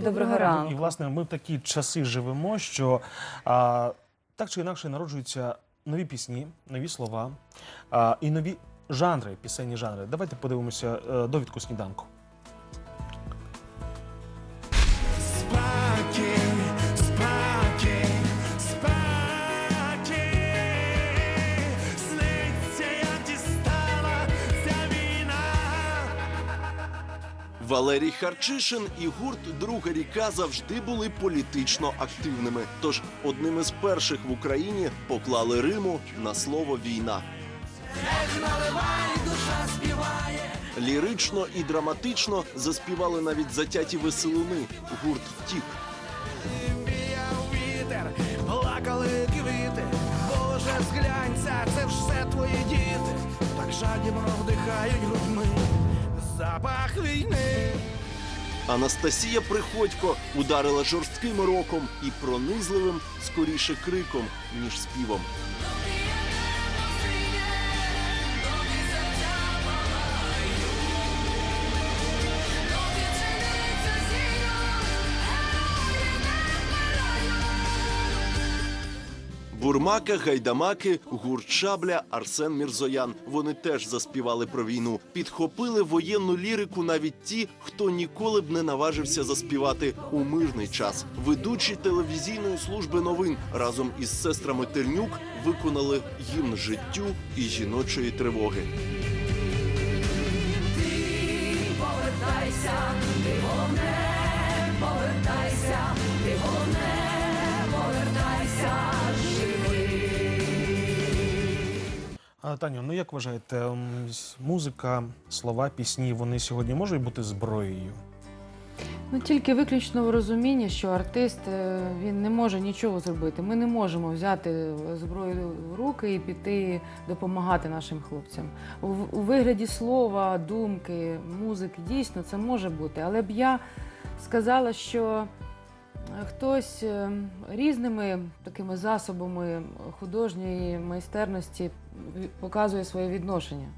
Доброго ранку. І власне ми в такі часи живемо, що а, так чи інакше народжуються нові пісні, нові слова а, і нові жанри, пісенні жанри. Давайте подивимося а, довідку сніданку. Валерій Харчишин і гурт Друга ріка завжди були політично активними. Тож одним із перших в Україні поклали Риму на слово війна. Лірично і драматично заспівали навіть затяті веселуни. Гурт Тік. Віяв вітер, плакали квіти. Боже, зглянься, це все твої діти. Так жадібно вдихають грудьми. Запах війни. Анастасія Приходько ударила жорстким роком і пронизливим скоріше криком, ніж співом. Бурмака, гайдамаки, гурт Шабля, Арсен Мірзоян. Вони теж заспівали про війну. Підхопили воєнну лірику навіть ті, хто ніколи б не наважився заспівати у мирний час. Ведучі телевізійної служби новин разом із сестрами Тернюк виконали гімн життю і жіночої тривоги. повертайся, ти повертайся, Таню, ну як вважаєте, музика, слова, пісні, вони сьогодні можуть бути зброєю? Ну тільки виключно в розумінні, що артист е, він не може нічого зробити. Ми не можемо взяти зброю в руки і піти допомагати нашим хлопцям. У вигляді слова, думки, музики дійсно це може бути. Але б я сказала, що хтось е, різними такими засобами художньої майстерності показує своє відношення.